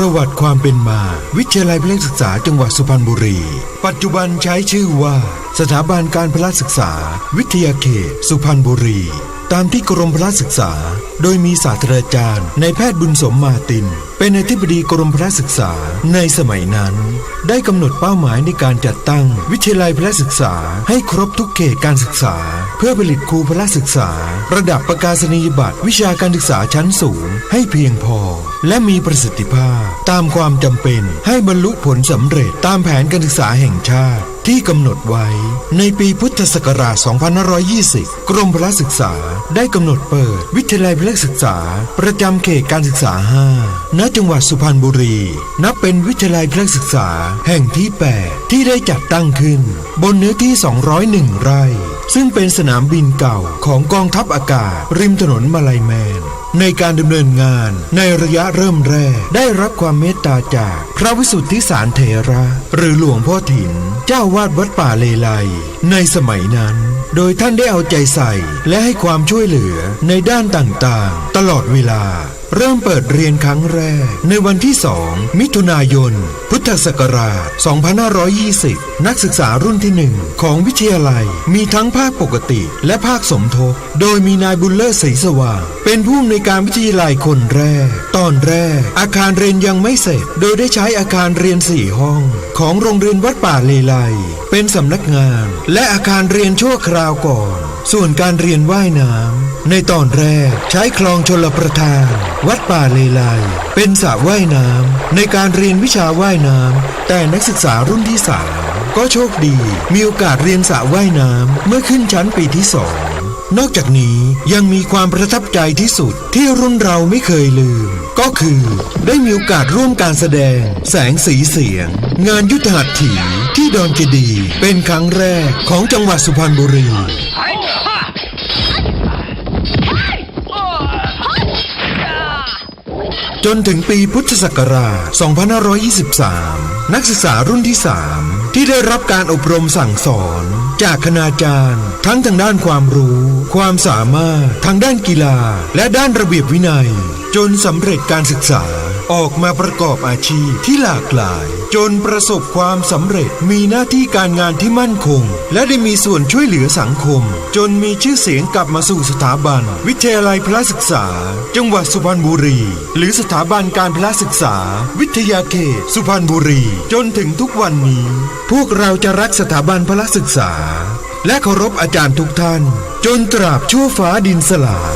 ประวัติความเป็นมา วิทยาลัยพละศึกษาจังหวัดสุพรรณบุรี ปัจจุบันใช้ชื่อว่า สถาบันการพละศึกษา วิทยาเขต สุพรรณบุรี ตามที่กรมพละศึกษา โดยมีศาสตราจารย์ในายแพทย์บุญสมมาติน เป็นอธิบดีกรมพละศึกษาในสมัยนั้น ได้กำหนดเป้าหมายในการจัดตั้ง วิทยาลัยพละศึกษาให้ครบทุกเขตการศึกษา เพื่อผลิตครูพละศึกษา ระดับประกาศนียบัตรวิชาการศึกษาชั้นสูง ให้เพียงพอ และมีประสิทธิภาพ ตามความจำเป็นให้บรรลุผลสำเร็จตามแผนการศึกษาแห่งชาติ ที่กำหนดไว้ในปีพุทธศักราช 2520 กรมพละศึกษาได้กำหนดเปิด วิทยาลัยพละศึกษา ประจำเขตการศึกษา 5 ณ จังหวัดสุพรรณบุรี นับเป็นวิทยาลัยพละศึกษาแห่งที่ 8 ที่ได้จัดตั้งขึ้น บนเนื้อที่ 201 ไร่ ซึ่งเป็นสนามบินเก่าของกองทัพอากาศ ริมถนนมาลายแมน ในการดำเนินงานในระยะเริ่มแรก ได้รับความเมตตาจากพระวิสุทธิสารเถระ หรือหลวงพ่อถิ่นเจ้าวาดวัดป่าเลไลในสมัยนั้นโดยท่านได้เอาใจใส่และให้ความช่วยเหลือในด้านต่างๆ ตลอดเวลา เริ่มเปิดเรียนครั้งแรก ในวันที่2มิถุนายน พุทธศักราช 2520 นักศึกษารุ่นที่หนึ่งของวิทยาลัย มีทั้งภาคปกติและภาคสมทบ โดยมีนายบุญเลิศศรีสว่าง เป็นผู้อำนวยการวิทยาลัยคนแรก ตอนแรก อาคารเรียนยังไม่เสร็จ โดยได้ใช้อาคารเรียนสี่ห้อง ของโรงเรียนวัดป่าเลไลเป็นสำนักงาน และอาคารเรียนชั่วคราวราวก่อน ส่วนการเรียนว่ายน้ำในตอนแรกใช้คลองชลประทาน วัดป่าเลไลเป็นสระว่ายน้ำในการเรียนวิชาว่ายน้ำแต่นักศึกษารุ่นที่สามก็โชคดี มีโอกาสเรียนสระว่ายน้ำเมื่อขึ้นชั้นปีที่สอง นอกจากนี้ยังมีความประทับใจที่สุดที่รุ่นเราไม่เคยลืม ก็คือได้มีโอกาสร่วมการแสดง แสงสีเสียง งานยุทธหัตถีที่ดอนเจดีย์เป็นครั้งแรกของจังหวัดสุพรรณบุรี จนถึงปีพุทธศักราช 2523 นักศึกษารุ่นที่ 3 ที่ได้รับการอบรมสั่งสอน จากคณาจารย์ ทั้งทางด้านความรู้ ความสามารถทางด้านกีฬา และด้านระเบียบวินัย จนสำเร็จการศึกษาออกมาประกอบอาชีพที่หลากหลาย จนประสบความสำเร็จมีหน้าที่การงานที่มั่นคง และได้มีส่วนช่วยเหลือสังคม จนมีชื่อเสียงกลับมาสู่สถาบัน วิทยาลัยพละศึกษา จังหวัดสุพรรณบุรี หรือสถาบันการพละศึกษา วิทยาเขต สุพรรณบุรี จนถึงทุกวันนี้ พวกเราจะรักสถาบันพละศึกษา และเคารพอาจารย์ทุกท่าน จนตราบชั่วฟ้าดินสลาย